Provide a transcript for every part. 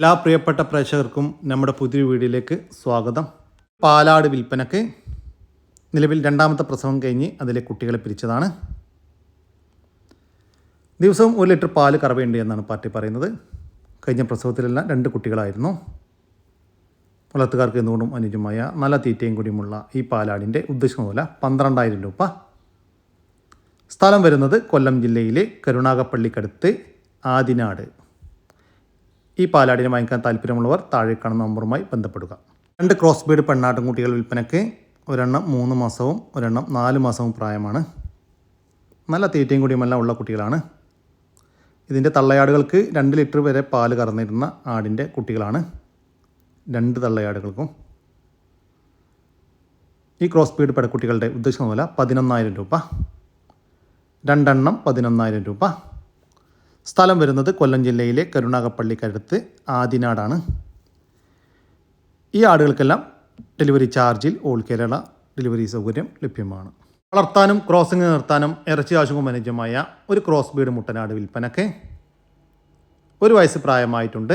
എല്ലാ പ്രിയപ്പെട്ട പ്രേക്ഷകർക്കും നമ്മുടെ പുതിയ വീഡിയോയിലേക്ക് സ്വാഗതം. പാലാട് വിൽപ്പനക്ക് നിലവിൽ രണ്ടാമത്തെ പ്രസവം കഴിഞ്ഞ് അതിലെ കുട്ടികളെ പിരിച്ചതാണ്. ദിവസവും ഒരു ലിറ്റർ പാൽ കറവേണ്ടി എന്നാണ് പാർട്ടി പറയുന്നത്. കഴിഞ്ഞ പ്രസവത്തിലെല്ലാം രണ്ട് കുട്ടികളായിരുന്നു. വളർത്തുകാർക്ക് എന്തുകൊണ്ടും അനുജമായ നല്ല തീറ്റയും കൂടിയുമുള്ള ഈ പാലാടിന്റെ ഉദ്ദേശിക്കുന്ന പോലെ പന്ത്രണ്ടായിരം രൂപ. സ്ഥലം വരുന്നത് കൊല്ലം ജില്ലയിലെ കരുണാകപ്പള്ളിക്കടുത്ത് ആദിനാട്. ഈ പാലാടിനെ വാങ്ങിക്കാൻ താല്പര്യമുള്ളവർ താഴെ കാണുന്ന നമ്പറുമായി ബന്ധപ്പെടുക. രണ്ട് ക്രോസ് ബീഡ് പെണ്ണാട്ടുംകുട്ടികൾ വിൽപ്പനയ്ക്ക് ഒരെണ്ണം മൂന്ന് മാസവും ഒരെണ്ണം നാല് മാസവും പ്രായമാണ്. നല്ല തീറ്റയും കുടിയുമെല്ലാം ഉള്ള കുട്ടികളാണ്. ഇതിന്റെ തള്ളയാടുകൾക്ക് രണ്ട് ലിറ്റർ വരെ പാൽ കറന്നിരുന്ന ആടിന്റെ കുട്ടികളാണ്. രണ്ട് തള്ളയാടുകൾക്കും. ഈ ക്രോസ് ബീഡ് പെടക്കുട്ടികളുടെ ഉദ്ദേശം മൂല പതിനൊന്നായിരം രൂപ. രണ്ടെണ്ണം പതിനൊന്നായിരം രൂപ. സ്ഥലം വരുന്നത് കൊല്ലം ജില്ലയിലെ കരുണാകപ്പള്ളിക്കടുത്ത് ആദിനാടാണ്. ഈ ആടുകൾക്കെല്ലാം ഡെലിവറി ചാർജിൽ ഓൾ കേരള ഡെലിവറി സൗകര്യം ലഭ്യമാണ്. വളർത്താനും ക്രോസിംഗ് നിർത്താനും ഇറച്ചി ആവശ്യവും അനുജമായ ഒരു ക്രോസ് ബീഡ് മുട്ടനാട് വിൽപ്പനക്ക് ഒരു വയസ്സ് പ്രായമായിട്ടുണ്ട്.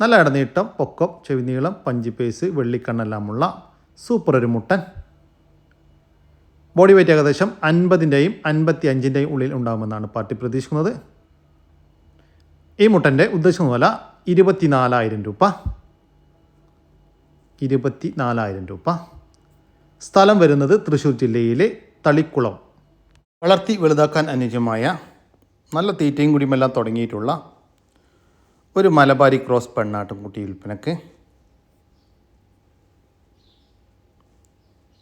നല്ല ഇടനീട്ടം പൊക്കം ചെവിനീളം പഞ്ചിപ്പേസ് വെള്ളിക്കണ്ണെല്ലാമുള്ള സൂപ്പർ ഒരു മുട്ടൻ. ബോഡി വെയിറ്റ് ഏകദേശം അൻപതിന്റെയും അൻപത്തി അഞ്ചിന്റെയും ഉള്ളിൽ ഉണ്ടാകുമെന്നാണ് പാർട്ടി പ്രതീക്ഷിക്കുന്നത്. ഈ മുട്ടന്റെ ഉദ്ദേശിക്കുന്ന വില ഇരുപത്തിനാലായിരം രൂപ. ഇരുപത്തി നാലായിരം രൂപ. സ്ഥലം വരുന്നത് തൃശ്ശൂർ ജില്ലയിലെ തളിക്കുളം. വളർത്തി വലുതാക്കാൻ അനുയോജ്യമായ നല്ല തീറ്റയും കുടിയുമെല്ലാം തുടങ്ങിയിട്ടുള്ള ഒരു മലബാരി ക്രോസ് പെണ്ണാട്ടും കുട്ടി വിൽപ്പനക്ക്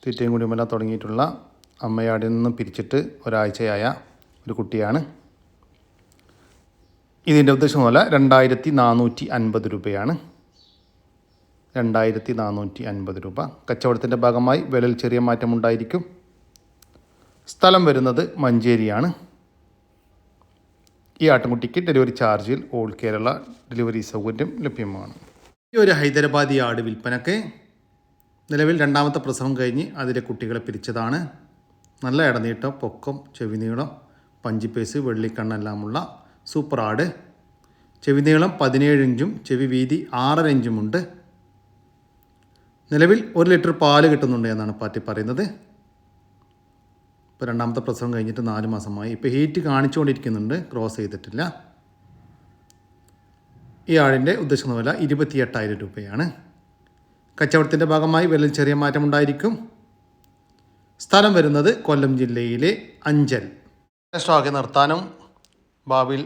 തീറ്റയും കുടിയുമെല്ലാം തുടങ്ങിയിട്ടുള്ള അമ്മയാടിൽ നിന്ന് പിരിച്ചിട്ട് ഒരാഴ്ചയായ ഒരു കുട്ടിയാണ്. ഇതിന്റെ ഉദ്ദേശം പോലെ രണ്ടായിരത്തി നാനൂറ്റി അൻപത് രൂപയാണ്. രണ്ടായിരത്തി നാനൂറ്റി അൻപത് രൂപ. കച്ചവടത്തിന്റെ ഭാഗമായി വിലയിൽ ചെറിയ മാറ്റമുണ്ടായിരിക്കും സ്ഥലം വരുന്നത് മഞ്ചേരിയാണ്. ഈ ആട്ടുംകുട്ടിക്ക് ഡെലിവറി ചാർജിൽ ഓൾ കേരള ഡെലിവറി സൗകര്യം ലഭ്യമാണ്. ഈ ഒരു ഹൈദരാബാദി ആട് വിൽപ്പനക്ക് നിലവിൽ രണ്ടാമത്തെ പ്രസവം കഴിഞ്ഞ് അതിലെ കുട്ടികളെ പിരിച്ചതാണ്. നല്ല ഇടനീട്ടം പൊക്കം ചെവിനീളം പഞ്ചിപ്പേസ് വെള്ളിക്കണ്ണെല്ലാമുള്ള സൂപ്പർ ആട്. ചെവിനീളം പതിനേഴ് ഇഞ്ചും ചെവി വീതി ആറര ഇഞ്ചുമുണ്ട് നിലവിൽ ഒരു ലിറ്റർ പാൽ കിട്ടുന്നുണ്ട് എന്നാണ് പാർട്ടി പറയുന്നത്. ഇപ്പോൾ രണ്ടാമത്തെ പ്രസവം കഴിഞ്ഞിട്ട് നാല് മാസമായി. ഇപ്പോൾ ഹീറ്റ് കാണിച്ചുകൊണ്ടിരിക്കുന്നുണ്ട്. ക്രോസ് ചെയ്തിട്ടില്ല. ഈ ആടിന്റെ ഉദ്ദേശിക്കുന്ന വില ഇരുപത്തി എട്ടായിരം രൂപയാണ്. കച്ചവടത്തിന്റെ ഭാഗമായി വില ചെറിയ മാറ്റമുണ്ടായിരിക്കും. സ്ഥലം വരുന്നത് കൊല്ലം ജില്ലയിലെ അഞ്ചൽ. സ്റ്റോക്ക് നിർത്താനും ഭാവിയിൽ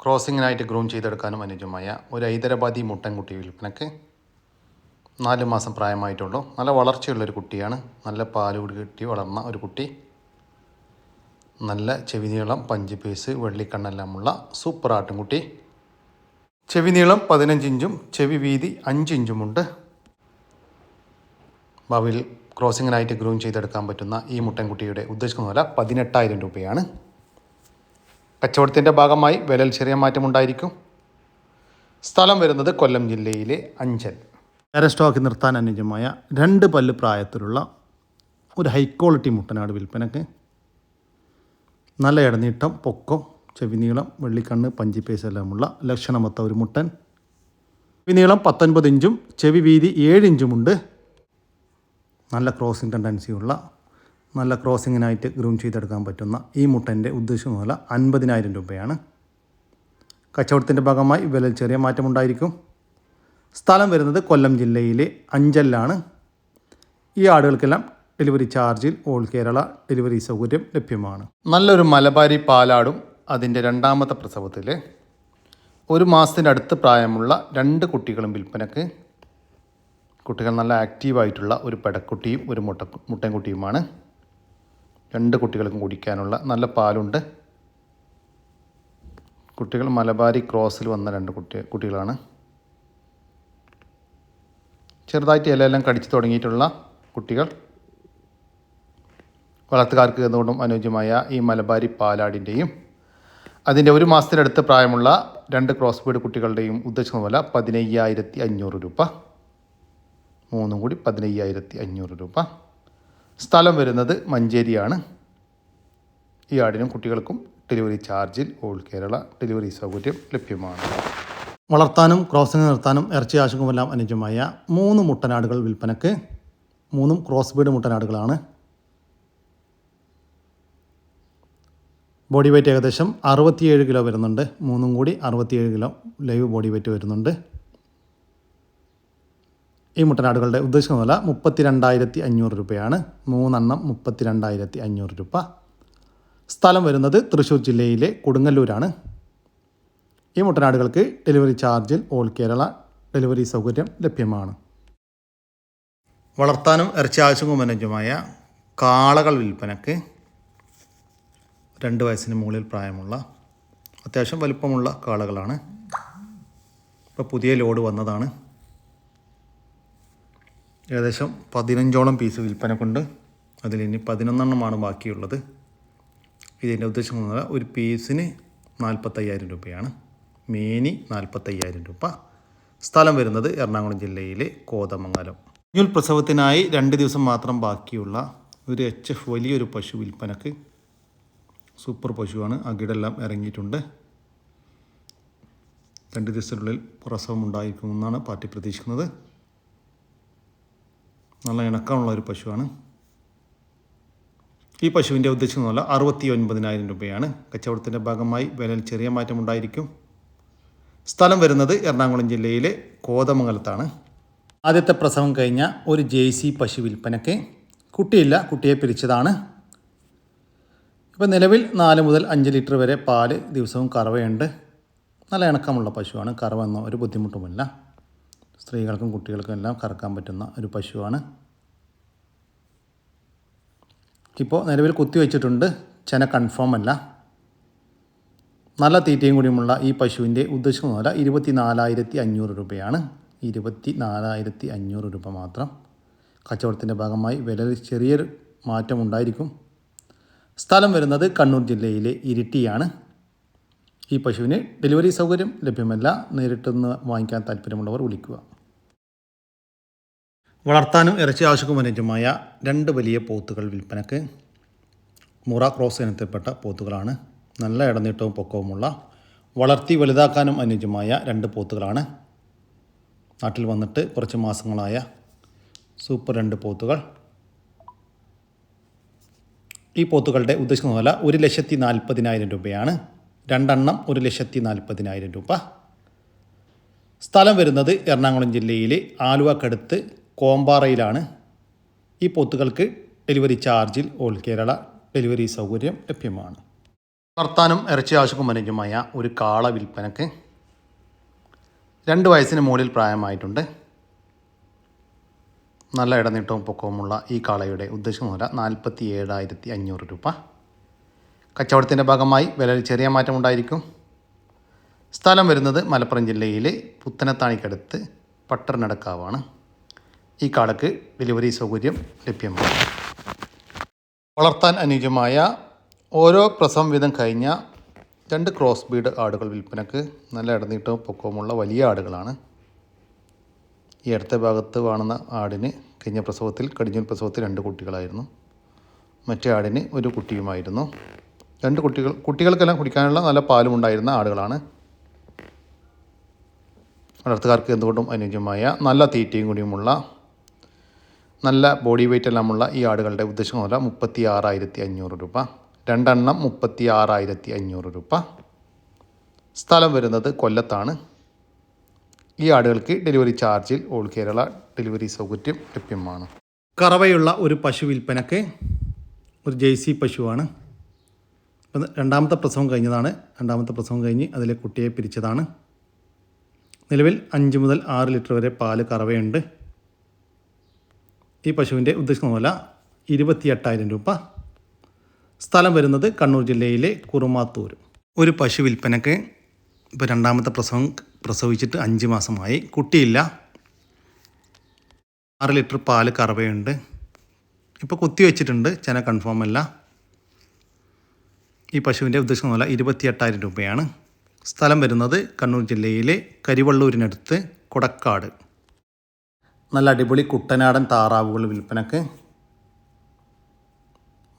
ക്രോസിങ്ങിനായിട്ട് ഗ്രൂം ചെയ്തെടുക്കാനും അനുയോജ്യമായ ഒരു ഹൈദരാബാദി മുട്ടൻകുട്ടി വിൽപ്പനക്ക് നാല് മാസം പ്രായമായിട്ടുള്ളൂ. നല്ല വളർച്ചയുള്ളൊരു കുട്ടിയാണ്. നല്ല പാൽ കൂടി കിട്ടി വളർന്ന ഒരു കുട്ടി. നല്ല ചെവിനീളം പഞ്ച് പീസ് വെള്ളിക്കണ്ണെല്ലാമുള്ള സൂപ്പർ ആട്ടുംകുട്ടി. ചെവി നീളം പതിനഞ്ച് ഇഞ്ചും ചെവി വീതി അഞ്ച് ഇഞ്ചുമുണ്ട്. ഭാവിയിൽ ക്രോസിങ്ങിനായിട്ട് ഗ്രൂം ചെയ്തെടുക്കാൻ പറ്റുന്ന ഈ മുട്ടൻകുട്ടിയുടെ ഉദ്ദേശിക്കുന്ന വില പതിനെട്ടായിരം രൂപയാണ്. കച്ചവടത്തിന്റെ ഭാഗമായി വിലയിൽ ചെറിയ മാറ്റമുണ്ടായിരിക്കും സ്ഥലം വരുന്നത് കൊല്ലം ജില്ലയിലെ അഞ്ചൽ. വേറെ സ്റ്റോക്ക് നിർത്താൻ അനുജമായ രണ്ട് പല്ല് പ്രായത്തിലുള്ള ഒരു ഹൈ ക്വാളിറ്റി മുട്ടനാട് വിൽപ്പനക്ക് നല്ല ഇടനീട്ടം പൊക്കം ചെവിനീളം വെള്ളിക്കണ്ണ് പഞ്ചിപ്പേസ് എല്ലാമുള്ള ലക്ഷണമൊത്ത ഒരു മുട്ടൻ. ചെവിനീളം പത്തൊൻപത് ഇഞ്ചും ചെവി വീതി ഏഴ് ഇഞ്ചുമുണ്ട്. നല്ല ക്രോസിംഗ് ടെൻഡൻസിയുള്ള നല്ല ക്രോസിങ്ങിനായിട്ട് ഗ്രൂം ചെയ്തെടുക്കാൻ പറ്റുന്ന ഈ മുട്ടന്റെ ഉദ്ദേശം പോലെ അൻപതിനായിരം രൂപയാണ്. കച്ചവടത്തിന്റെ ഭാഗമായി വില ചെറിയ മാറ്റമുണ്ടായിരിക്കും. സ്ഥലം വരുന്നത് കൊല്ലം ജില്ലയിലെ അഞ്ചലിലാണ്. ഈ ആടുകൾക്കെല്ലാം ഡെലിവറി ചാർജിൽ ഓൾ കേരള ഡെലിവറി സൗകര്യം ലഭ്യമാണ്. നല്ലൊരു മലബാരി പാലാടും അതിന്റെ രണ്ടാമത്തെ പ്രസവത്തിൽ ഒരു മാസത്തിനടുത്ത് പ്രായമുള്ള രണ്ട് കുട്ടികളും വിൽപ്പനക്ക്. കുട്ടികൾ നല്ല ആക്റ്റീവായിട്ടുള്ള ഒരു പെടക്കുട്ടിയും ഒരു മുട്ട മുട്ടൻകുട്ടിയുമാണ്. രണ്ട് കുട്ടികൾക്കും കുടിക്കാനുള്ള നല്ല പാലുണ്ട്. കുട്ടികൾ മലബാരി ക്രോസിൽ വന്ന രണ്ട് കുട്ടി കുട്ടികളാണ്. ചെറുതായിട്ട് ഇലയെല്ലാം കടിച്ചു തുടങ്ങിയിട്ടുള്ള കുട്ടികൾ. വളർത്തുകാർക്ക് എന്തുകൊണ്ടും അനുയോജ്യമായ ഈ മലബാരി പാലാടിന്റെയും അതിന്റെ ഒരു മാസത്തിനടുത്ത് പ്രായമുള്ള രണ്ട് ക്രോസ് ബീഡ് കുട്ടികളുടെയും ഉദ്ദേശിക്കുന്ന വില പതിനയ്യായിരത്തി അഞ്ഞൂറ് രൂപ. മൂന്നും കൂടി പതിനയ്യായിരത്തി അഞ്ഞൂറ് രൂപ. സ്ഥലം വരുന്നത് മഞ്ചേരിയാണ്. ഈ ആടിനും കുട്ടികൾക്കും ഡെലിവറി ചാർജിൽ ഓൾ കേരള ഡെലിവറി സൗകര്യം ലഭ്യമാണ്. വളർത്താനും ക്രോസിംഗ് നിർത്താനും ഇറച്ചി ആശുക്കുമെല്ലാം അനുജമായ മൂന്ന് മുട്ടനാടുകൾ വിൽപ്പനക്ക്. മൂന്നും ക്രോസ് ബീഡ് മുട്ടനാടുകളാണ്. ബോഡി വെയ്റ്റ് ഏകദേശം അറുപത്തിയേഴ് കിലോ വരുന്നുണ്ട്. മൂന്നും കൂടി അറുപത്തിയേഴ് കിലോ ലൈവ് ബോഡി വെയ്റ്റ് വരുന്നുണ്ട്. ഈ മുട്ടനാടുകളുടെ ഉദ്ദേശിക്കുന്ന വില മുപ്പത്തി രണ്ടായിരത്തി അഞ്ഞൂറ് രൂപയാണ്. മൂന്നെണ്ണം മുപ്പത്തി രണ്ടായിരത്തി അഞ്ഞൂറ് രൂപ. സ്ഥലം വരുന്നത് തൃശ്ശൂർ ജില്ലയിലെ കൊടുങ്ങല്ലൂരാണ്. ഈ മുട്ടനാടുകൾക്ക് ഡെലിവറി ചാർജിൽ ഓൾ കേരള ഡെലിവറി സൗകര്യം ലഭ്യമാണ്. വളർത്താനും ഇറച്ചി ആവശ്യങ്ങളും അനുജമായ കാളകൾ വിൽപ്പനക്ക് രണ്ട് വയസ്സിന് മുകളിൽ പ്രായമുള്ള അത്യാവശ്യം വലുപ്പമുള്ള കാളകളാണ്. ഇപ്പോൾ പുതിയ ലോഡ് വന്നതാണ്. ഏകദേശം പതിനഞ്ചോളം പീസ് വിൽപ്പനക്കുണ്ട് അതിൽ ഇനി പതിനൊന്നെണ്ണമാണ് ബാക്കിയുള്ളത്. ഇതിന്റെ ഉദ്ദേശം എന്ന് ഒരു പീസിന് നാൽപ്പത്തയ്യായിരം രൂപയാണ്. മേനി നാൽപ്പത്തയ്യായിരം രൂപ. സ്ഥലം വരുന്നത് എറണാകുളം ജില്ലയിലെ കോതമംഗലം. കുഞ്ഞുൽ പ്രസവത്തിനായി രണ്ട് ദിവസം മാത്രം ബാക്കിയുള്ള ഒരു എച്ച് എഫ് വലിയൊരു പശു വിൽപ്പനക്ക് സൂപ്പർ പശുവാണ്. അകിടെല്ലാം ഇറങ്ങിയിട്ടുണ്ട്. രണ്ട് ദിവസത്തിനുള്ളിൽ പ്രസവം ഉണ്ടായിരിക്കുമെന്നാണ് പാർട്ടി പ്രതീക്ഷിക്കുന്നത്. നല്ല ഇണക്കമുള്ള ഒരു പശുവാണ്. ഈ പശുവിന്റെ ഉദ്ദേശം എന്നല്ല അറുപത്തി ഒൻപതിനായിരം രൂപയാണ്. കച്ചവടത്തിന്റെ ഭാഗമായി വിലയിൽ ചെറിയ മാറ്റമുണ്ടായിരിക്കും സ്ഥലം വരുന്നത് എറണാകുളം ജില്ലയിലെ കോതമംഗലത്താണ്. ആദ്യത്തെ പ്രസവം കഴിഞ്ഞ ഒരു ജെ സി പശു വിൽപ്പനയ്ക്ക് കുട്ടിയില്ല കുട്ടിയെ പിരിച്ചതാണ്. ഇപ്പോൾ നിലവിൽ നാല് മുതൽ അഞ്ച് ലിറ്റർ വരെ പാൽ ദിവസവും കറവയുണ്ട്. നല്ല ഇണക്കമുള്ള പശുവാണ്. കറവ എന്ന ഒരു ബുദ്ധിമുട്ടുമില്ല. സ്ത്രീകൾക്കും കുട്ടികൾക്കും എല്ലാം കറക്കാൻ പറ്റുന്ന ഒരു പശുവാണ്. ഇപ്പോൾ നിലവിൽ കുത്തിവെച്ചിട്ടുണ്ട് ചെന കൺഫേം അല്ല. നല്ല തീറ്റയും കൂടിയുമുള്ള ഈ പശുവിന്റെ ഉദ്ദേശിക്കുന്ന വില ഇരുപത്തി നാലായിരത്തി അഞ്ഞൂറ് രൂപയാണ്. ഇരുപത്തി നാലായിരത്തി അഞ്ഞൂറ് രൂപ മാത്രം. കച്ചവടത്തിന്റെ ഭാഗമായി വിലയിൽ ചെറിയൊരു മാറ്റം ഉണ്ടായിരിക്കും. സ്ഥലം വരുന്നത് കണ്ണൂർ ജില്ലയിലെ ഇരിട്ടിയാണ്. ഈ പശുവിന് ഡെലിവറി സൗകര്യം ലഭ്യമല്ല. നേരിട്ടൊന്ന് വാങ്ങിക്കാൻ താല്പര്യമുള്ളവർ വിളിക്കുക. വളർത്താനും ഇറച്ചി ആവശ്യക്കും രണ്ട് വലിയ പോത്തുകൾ വിൽപ്പനക്ക് മുറ ക്രോസ് ഇനത്തിൽപ്പെട്ട പോത്തുകളാണ്. നല്ല ഇടനീട്ടവും പൊക്കവുമുള്ള വളർത്തി വലുതാക്കാനും അനുയോജ്യമായ രണ്ട് പോത്തുകളാണ്. നാട്ടിൽ വന്നിട്ട് കുറച്ച് മാസങ്ങളായ സൂപ്പർ രണ്ട് പോത്തുകൾ. ഈ പോത്തുകളുടെ ഉദ്ദേശിക്കുന്ന വില ഒരു ലക്ഷത്തി നാൽപ്പതിനായിരം രൂപയാണ്. രണ്ടെണ്ണം ഒരു ലക്ഷത്തി നാൽപ്പതിനായിരം രൂപ. സ്ഥലം വരുന്നത് എറണാകുളം ജില്ലയിലെ ആലുവക്കടുത്ത് കോമ്പാറയിലാണ് ഈ പോത്തുകൾക്ക് ഡെലിവറി ചാർജിൽ ഓൾ കേരള ഡെലിവറി സൗകര്യം ലഭ്യമാണ്. വർത്താനം ഇറച്ചി ആവശ്യക്കും അനുയോജ്യമായ ഒരു കാള വിൽപ്പനക്ക് രണ്ട് വയസ്സിന് മുകളിൽ പ്രായമായിട്ടുണ്ട്. നല്ല ഇടനീട്ടവും പൊക്കവുമുള്ള ഈ കാളയുടെ ഉദ്ദേശം മൂല നാൽപ്പത്തി ഏഴായിരത്തി അഞ്ഞൂറ് രൂപ. കച്ചവടത്തിന്റെ ഭാഗമായി വിലയിൽ ചെറിയ മാറ്റമുണ്ടായിരിക്കും സ്ഥലം വരുന്നത് മലപ്പുറം ജില്ലയിലെ പുത്തനത്താണിക്കടുത്ത് പട്ടർനടക്കാവാണ്. ഈ കാളക്ക് ഡെലിവറി സൗകര്യം ലഭ്യമാണ്. വളർത്താൻ അനുയോജ്യമായ ഓരോ പ്രസവം വീതം കഴിഞ്ഞ രണ്ട് ക്രോസ് ബീഡ് ആടുകൾ വിൽപ്പനക്ക് നല്ല ഇടനീട്ടവും പൊക്കവുമുള്ള വലിയ ആടുകളാണ്. ഈ അടുത്ത ഭാഗത്ത് കാണുന്ന ആടിന് കഴിഞ്ഞ പ്രസവത്തിൽ കടിഞ്ഞൂൽ പ്രസവത്തിൽ രണ്ട് കുട്ടികളായിരുന്നു. മറ്റേ ആടിന് ഒരു കുട്ടിയുമായിരുന്നു. രണ്ട് കുട്ടികൾ കുട്ടികൾക്കെല്ലാം കുടിക്കാനുള്ള നല്ല പാലും ഉണ്ടായിരുന്ന ആടുകളാണ്. വളർത്തുകാർക്ക് എന്തുകൊണ്ടും അനുയോജ്യമായ നല്ല തീറ്റയും കൂടിയുമുള്ള നല്ല ബോഡി വെയിറ്റ് എല്ലാമുള്ള ഈ ആടുകളുടെ ഉദ്ദേശം വില മുപ്പത്തി ആറായിരത്തി അഞ്ഞൂറ് രൂപ. രണ്ടെണ്ണം മുപ്പത്തി ആറായിരത്തി അഞ്ഞൂറ് രൂപ. സ്ഥലം വരുന്നത് കൊല്ലത്താണ്. ഈ ആടുകൾക്ക് ഡെലിവറി ചാർജിൽ ഓൾ കേരള ഡെലിവറി സൗകര്യം ലഭ്യമാണ്. കറവയുള്ള ഒരു പശു വിൽപ്പനക്ക് ഒരു ജേഴ്സി പശുവാണ്. ഇപ്പം രണ്ടാമത്തെ പ്രസവം കഴിഞ്ഞതാണ്. രണ്ടാമത്തെ പ്രസവം കഴിഞ്ഞ് അതിലെ കുട്ടിയെ പിരിച്ചതാണ്. നിലവിൽ അഞ്ച് മുതൽ ആറ് ലിറ്റർ വരെ പാൽ കറവയുണ്ട്. ഈ പശുവിന്റെ ഉദ്ദേശിക്കുന്ന വില ഇരുപത്തിയെട്ടായിരം രൂപ. സ്ഥലം വരുന്നത് കണ്ണൂർ ജില്ലയിലെ കുറുമാത്തൂർ ഒരു പശു വിൽപ്പനക്ക് ഇപ്പോൾ രണ്ടാമത്തെ പ്രസവം പ്രസവിച്ചിട്ട് അഞ്ച് മാസമായി. കുട്ടിയില്ല. ആറ് ലിറ്റർ പാൽ കറവയുണ്ട്. ഇപ്പോൾ കുത്തി വെച്ചിട്ടുണ്ട്. ചെന കൺഫേം അല്ല. ഈ പശുവിന്റെ ഉദ്ദേശിക്കുന്ന വില ഇരുപത്തിയെട്ടായിരം രൂപയാണ്. സ്ഥലം വരുന്നത് കണ്ണൂർ ജില്ലയിലെ കരിവള്ളൂരിനടുത്ത് കൊടക്കാട്. നല്ല അടിപൊളി കുട്ടനാടൻ താറാവുകൾ വിൽപ്പനക്ക്.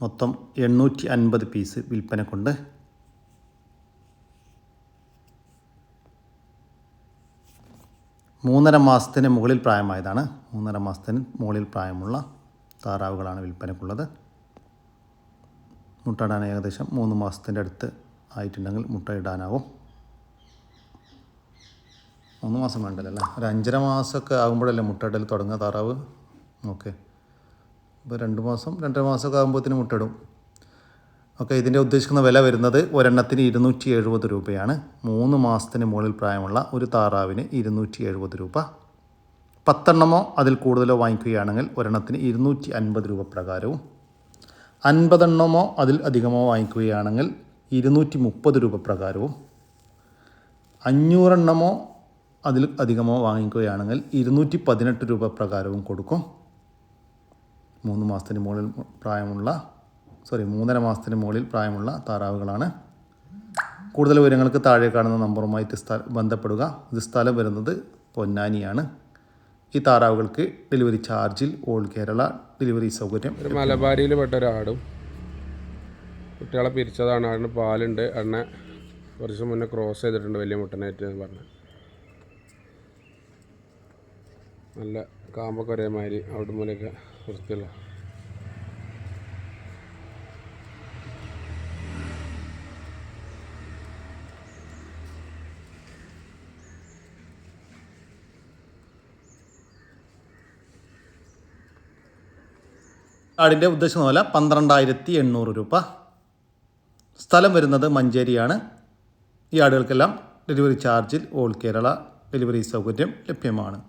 മൊത്തം എണ്ണൂറ്റി അൻപത് പീസ് വിൽപ്പനക്കുണ്ട്. മൂന്നര മാസത്തിന് മുകളിൽ പ്രായമായതാണ്. മൂന്നര മാസത്തിന് മുകളിൽ പ്രായമുള്ള താറാവുകളാണ് വിൽപ്പനക്കുള്ളത്. മുട്ടയിടാൻ ഏകദേശം മൂന്ന് മാസത്തിന്റെ അടുത്ത് ആയിട്ടുണ്ടെങ്കിൽ മുട്ടയിടാനാവും മൂന്ന് മാസം വേണ്ടല്ലോ അല്ലേ? ഒരു അഞ്ചര മാസമൊക്കെ ആകുമ്പോഴല്ലേ മുട്ടയിടൽ തുടങ്ങുക താറാവ്? ഓക്കെ. അപ്പോൾ രണ്ട് മാസം രണ്ടര മാസമൊക്കെ ആകുമ്പോഴത്തേന് മുട്ടയിടും. ഓക്കെ ഇതിന്റെ ഉദ്ദേശിക്കുന്ന വില വരുന്നത് ഒരെണ്ണത്തിന് ഇരുന്നൂറ്റി എഴുപത് രൂപയാണ്. മൂന്ന് മാസത്തിന് മുകളിൽ പ്രായമുള്ള ഒരു താറാവിന് ഇരുന്നൂറ്റി എഴുപത് രൂപ. പത്തെണ്ണമോ അതിൽ കൂടുതലോ വാങ്ങിക്കുകയാണെങ്കിൽ ഒരെണ്ണത്തിന് ഇരുന്നൂറ്റി അൻപത് രൂപ പ്രകാരവും. അൻപതെണ്ണമോ അതിൽ അധികമോ വാങ്ങിക്കുകയാണെങ്കിൽ ഇരുന്നൂറ്റി മുപ്പത് രൂപ പ്രകാരവും. അഞ്ഞൂറെണ്ണമോ അതിൽ അധികമോ വാങ്ങിക്കുകയാണെങ്കിൽ ഇരുന്നൂറ്റി പതിനെട്ട് രൂപ പ്രകാരവും കൊടുക്കും. മൂന്ന് മാസത്തിന് മുകളിൽ പ്രായമുള്ള സോറി മൂന്നര മാസത്തിന് മുകളിൽ പ്രായമുള്ള താറാവുകളാണ്. കൂടുതൽ വിവരങ്ങൾക്ക് താഴെ കാണുന്ന നമ്പറുമായി സ്ഥ ബന്ധപ്പെടുക. ഇത് സ്ഥലം വരുന്നത് പൊന്നാനിയാണ്. ഈ താറാവുകൾക്ക് ഡെലിവറി ചാർജിൽ ഓൾ കേരള ഡെലിവറി സൗകര്യം മലബാരിയിൽ പെട്ട ഒരാടും കുട്ടികളെ പിരിച്ചതാണ്. ആടിന് പാലുണ്ട്. എണ്ണ കുറച്ച് മുന്നേ ക്രോസ് ചെയ്തിട്ടുണ്ട്. വലിയ മുട്ടനായിട്ട് എന്ന് പറഞ്ഞു. നല്ല കാമ്പൊക്കെ ഒരേമാതിരി അവിടെ മുന്നൊക്കെ വൃത്തിയുള്ള. ആടിന്റെ ഉദ്ദേശം പോലെ പന്ത്രണ്ടായിരത്തി എണ്ണൂറ് രൂപ. സ്ഥലം വരുന്നത് മഞ്ചേരിയാണ്. ഈ ആടുകൾക്കെല്ലാം ഡെലിവറി ചാർജിൽ ഓൾ കേരള ഡെലിവറി സൗകര്യം ലഭ്യമാണ്.